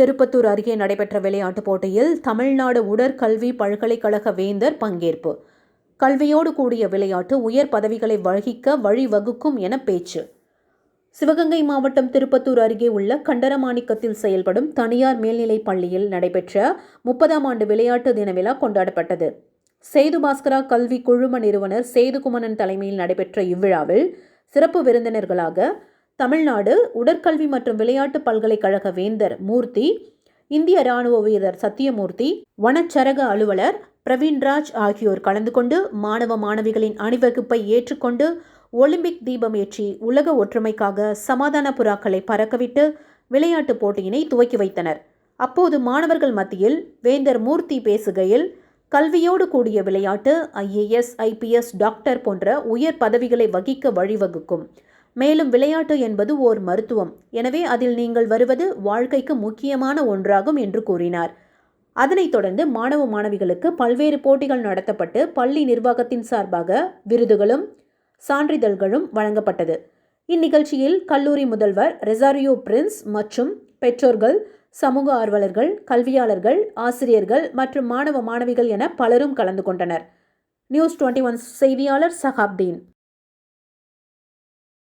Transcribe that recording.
திருப்பத்தூர் அருகே நடைபெற்ற விளையாட்டுப் போட்டியில் தமிழ்நாடு உடற்கல்வி பல்கலைக்கழக வேந்தர் பங்கேற்பு. கல்வியோடு கூடிய விளையாட்டு உயர் பதவிகளை வகிக்க வழிவகுக்கும் என பேச்சு. சிவகங்கை மாவட்டம் திருப்பத்தூர் அருகே உள்ள கண்டரமாணிக்கத்தில் செயல்படும் தனியார் மேல்நிலைப் பள்ளியில் நடைபெற்ற முப்பதாம் ஆண்டு விளையாட்டு தின விழா கொண்டாடப்பட்டது. சேது பாஸ்கரா கல்வி குழும நிறுவனர் சேதுகுமணன் தலைமையில் நடைபெற்ற இவ்விழாவில் சிறப்பு விருந்தினர்களாக தமிழ்நாடு உடற்கல்வி மற்றும் விளையாட்டு பல்கலைக்கழக வேந்தர் மூர்த்தி இந்திய ராணுவ வீரர் சத்தியமூர்த்தி வனச்சரக அலுவலர் பிரவீன்ராஜ் ஆகியோர் கலந்து கொண்டு மாணவ மாணவிகளின் அணிவகுப்பை ஏற்றுக்கொண்டு ஒலிம்பிக் தீபம் ஏற்றி உலக ஒற்றுமைக்காக சமாதான புறாக்களை பறக்கவிட்டு விளையாட்டுப் போட்டியினை துவக்கி வைத்தனர். அப்போது மாணவர்கள் மத்தியில் வேந்தர் மூர்த்தி பேசுகையில் கல்வியோடு கூடிய விளையாட்டு ஐஏஎஸ் ஐபிஎஸ் டாக்டர் போன்ற உயர் பதவிகளை வகிக்க வழிவகுக்கும். மேலும் விளையாட்டு என்பது ஓர் மருத்துவம். எனவே அதில் நீங்கள் வருவது வாழ்க்கைக்கு முக்கியமான ஒன்றாகும் என்று கூறினார். அதனைத் தொடர்ந்து மாணவ மாணவிகளுக்கு பல்வேறு போட்டிகள் நடத்தப்பட்டு பள்ளி நிர்வாகத்தின் சார்பாக விருதுகளும் சான்றிதழ்களும் வழங்கப்பட்டது. இந்நிகழ்ச்சியில் கல்லூரி முதல்வர் ரெசாரியோ பிரின்ஸ் மற்றும் பெற்றோர்கள் சமூக ஆர்வலர்கள் கல்வியாளர்கள் ஆசிரியர்கள் மற்றும் மாணவ மாணவிகள் என பலரும் கலந்து கொண்டனர். நியூஸ் டுவெண்ட்டி ஒன் செய்தியாளர் சஹாப்தீன்